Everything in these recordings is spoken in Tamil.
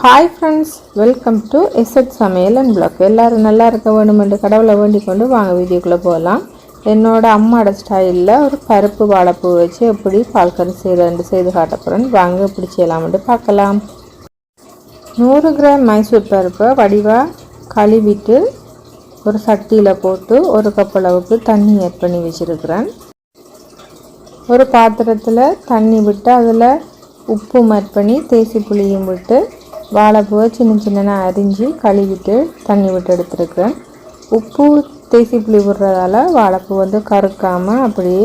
ஹாய் ஃப்ரெண்ட்ஸ் வெல்கம் டு எஸ்எட் சமையல் அண்ட் பிளாக் எல்லோரும் நல்லா இருக்க வேணும் என்று கடவுளை வேண்டிக் கொண்டு வாங்க வீடியோக்குள்ளே போகலாம் என்னோட அம்மாவோட ஸ்டைலில் ஒரு பருப்பு வாழைப்பூ வச்சு எப்படி பால்கறி செய்கிறேன் செய்து காட்டப்போகிறேன் வாங்க எப்படி செய்யலாம்னு பார்க்கலாம். நூறு கிராம் மைசூர் பருப்பை வடிவாக கழுவிட்டு ஒரு சட்டியில் போட்டு ஒரு கப் அளவுக்கு தண்ணி ஆட் பண்ணி வச்சுருக்கிறேன். ஒரு பாத்திரத்தில் தண்ணி விட்டு அதில் உப்பு ஆட் பண்ணி தேசி புளியும் விட்டு வாழைப்பூவை சின்ன சின்னதாக அரிஞ்சு கழுவிட்டு தண்ணி விட்டு எடுத்துருக்கேன் உப்பு தேசி புளி விடுறதால வாழைப்பூ வந்து கருக்காமல் அப்படியே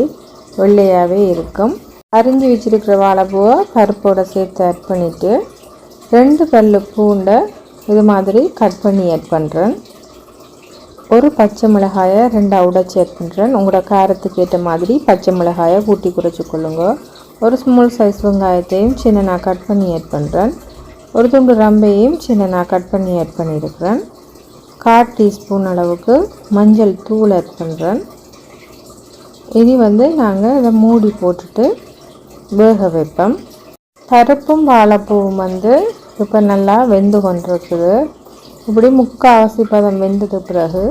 வெள்ளையாகவே இருக்கும். அரிஞ்சு வச்சுருக்கிற வாழைப்பூவை பருப்போடு சேர்த்து ஆட் பண்ணிவிட்டு ரெண்டு பல்லு பூண்டை இது மாதிரி கட் பண்ணி ஆட் பண்ணுறேன் ஒரு பச்சை மிளகாயை ரெண்டாக உடைச்சி ஆட் பண்ணுறேன் உங்களோட காரத்துக்கு ஏற்ற மாதிரி பச்சை மிளகாயை கூட்டி குறைச்சி கொள்ளுங்க. ஒரு ஸ்மால் சைஸ் வெங்காயத்தையும் சின்ன நான் கட் பண்ணி ஆட் பண்ணுறேன் ஒரு துண்டு ரம்பையும் சின்ன நான் கட் பண்ணி ஆட் பண்ணியிருக்கிறேன். கால் டீஸ்பூன் அளவுக்கு மஞ்சள் தூள் ஆட் பண்ணுறேன் இனி வந்து நாங்கள் இதை மூடி போட்டுட்டு வேக வைப்போம். பருப்பும் வாழைப்பூவும் வந்து இப்போ நல்லா வெந்து கொண்டிருக்குது. இப்படி முக்கால்வாசி பதம் வெந்தது பிறகு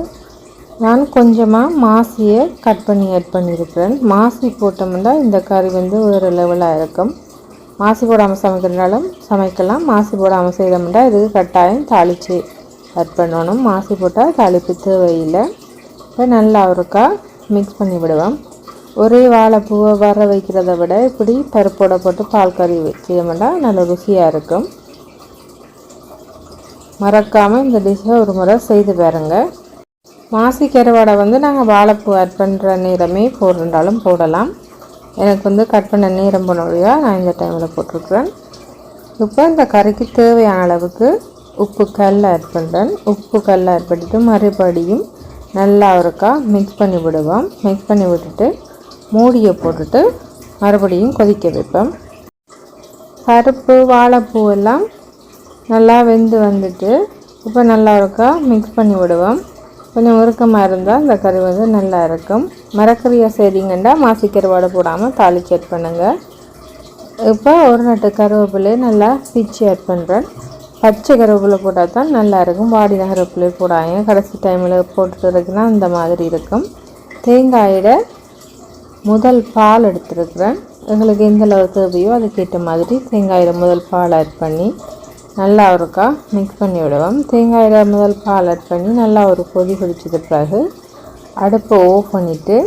நான் கொஞ்சமாக மாசியை கட் பண்ணி ஆட் பண்ணியிருக்கிறேன். மாசி போட்டோம்னா இந்த கறி வந்து ஒரு லெவலாக இருக்கும். மாசி போடாமல் சமைக்கிறனாலும் சமைக்கலாம். மாசி போடாமல் செய்தோம்னா இதுக்கு கட்டாயம் தாளித்து அட் பண்ணணும். மாசி போட்டால் தாளிப்பு தேவையில்லை இப்போ நல்லா ஒருக்கா மிக்ஸ் பண்ணி விடுவோம். ஒரே வாழைப்பூவை வர வைக்கிறத விட இப்படி பருப்போட போட்டு பால் கறி செய்யமெண்டா நல்ல ருசியாக இருக்கும். மறக்காமல் இந்த டிஷ்ஷை ஒரு முறை செய்து பாருங்க. மாசி கருவாடை வந்து நாங்கள் வாழைப்பூ ஆட் பண்ணுற நேரமே போடுறாலும் போடலாம். எனக்கு வந்து கட் பண்ண நேரம் போனவழியாக நான் இந்த டைமில் போட்டிருக்கிறேன். இப்போ இந்த கறிக்கு தேவையான அளவுக்கு உப்பு கல் ஆட் பண்ணுறேன் உப்பு கல் ஆட் பண்ணிவிட்டு மறுபடியும் நல்லா ஒருக்கா மிக்ஸ் பண்ணி விடுவோம். மிக்ஸ் பண்ணி விட்டுட்டு மூடியை போட்டுட்டு மறுபடியும் கொதிக்க வைப்போம். பருப்பு வாழைப்பூ எல்லாம் நல்லா வெந்து வந்துட்டு இப்போ நல்லா இருக்கா மிக்ஸ் பண்ணி விடுவோம். கொஞ்சம் உருக்கமாக இருந்தால் இந்த கறி வந்து நல்லா இருக்கும். மரக்கறியாக செய்தீங்கன்னா மாசி கருவாடை போடாமல் தாளிச்சு ஆட் பண்ணுங்கள் இப்போ ஒரு நட்டு கருவேப்பிலையை நல்லா பிச்சு ஆட் பண்ணுறேன் பச்சை கருவேப்பிலை போட்டால் தான் நல்லா இருக்கும். வாடின கருவேப்பிலையை போடாங்க கடைசி டைமில் போட்டுட்டு இருக்குன்னா அந்த மாதிரி இருக்கும். தேங்காயில் முதல் பால் எடுத்துருக்குறேன். எங்களுக்கு எந்த அளவு தேவையோ அதுக்கேற்ற மாதிரி தேங்காயில் முதல் பால் ஆட் பண்ணி நல்லா ஒருக்கா மிக்ஸ் பண்ணி விடுவோம். தேங்காயில் முதல் பால் ஆட் பண்ணி நல்லா ஒரு கொதி குடிச்சது பிறகு அடுப்பை ஓஃப் பண்ணிவிட்டு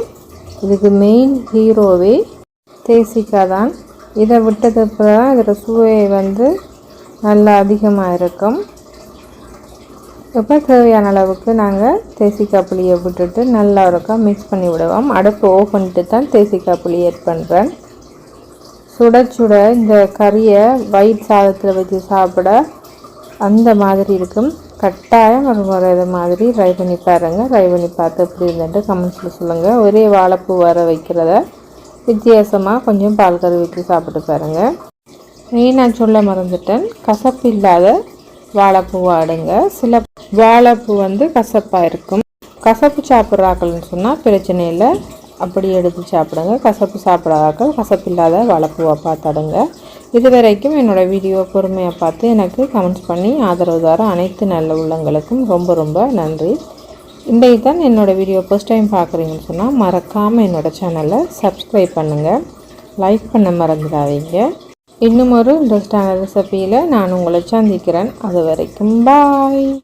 இதுக்கு மெயின் ஹீரோவே தேசிக்கா தான் இதை விட்டதுக்கு தான் இதில் சுவை வந்து நல்லா அதிகமாக இருக்கும். இப்போ தேவையான அளவுக்கு நாங்கள் தேசிக்காய் புளியை விட்டுட்டு நல்லா ஒருக்கா மிக்ஸ் பண்ணி விடுவோம். அடுப்பு ஓஃப் பண்ணிட்டு தான் தேசிக்காய் புளி ஆட் பண்ணுறேன் சுட சுட இந்த கறியை வயிட் சாதத்தில் வச்சு சாப்பிட அந்த மாதிரி இருக்கும். கட்டாயம் ஒரு முறை இதை மாதிரி ட்ரை பண்ணி பாருங்கள் ட்ரை பண்ணி பார்த்து எப்படி இருந்துட்டு கமெண்ட்ஸில் சொல்லுங்கள் ஒரே வாழைப்பூ வர வைக்கிறத வித்தியாசமாக கொஞ்சம் பால் கறி வச்சு சாப்பிட்டு பாருங்கள் மெயினாக சொல்ல மறந்துட்டேன். கசப்பு இல்லாத வாழைப்பூ ஆடுங்க சில வாழைப்பூ வந்து கசப்பாக இருக்கும். கசப்பு சாப்பிட்றாக்கள்னு சொன்னால் பிரச்சனை இல்லை. அப்படி எடுத்து சாப்பிடுங்க. கசப்பு சாப்பிடாதாக்கள் கசப்பு இல்லாத வாழைப்பூவை பார்த்தாடுங்க இது வரைக்கும் என்னோடய வீடியோ பொறுமையாக பார்த்து எனக்கு கமெண்ட்ஸ் பண்ணி ஆதரவு தர அனைத்து நல்ல உள்ளங்களுக்கும் ரொம்ப ரொம்ப நன்றி. இன்றைக்கு தான் என்னோடய வீடியோ ஃபஸ்ட் டைம் பார்க்குறீங்கன்னு சொன்னால் மறக்காமல் என்னோடய சேனலை சப்ஸ்கிரைப் பண்ணுங்கள் லைக் பண்ண மறந்துடாதீங்க. இன்னும் ஒரு இன்ட்ரெஸ்டான ரெசிபியில் நான் உங்களை சந்திக்கிறேன். அது வரைக்கும் பாய்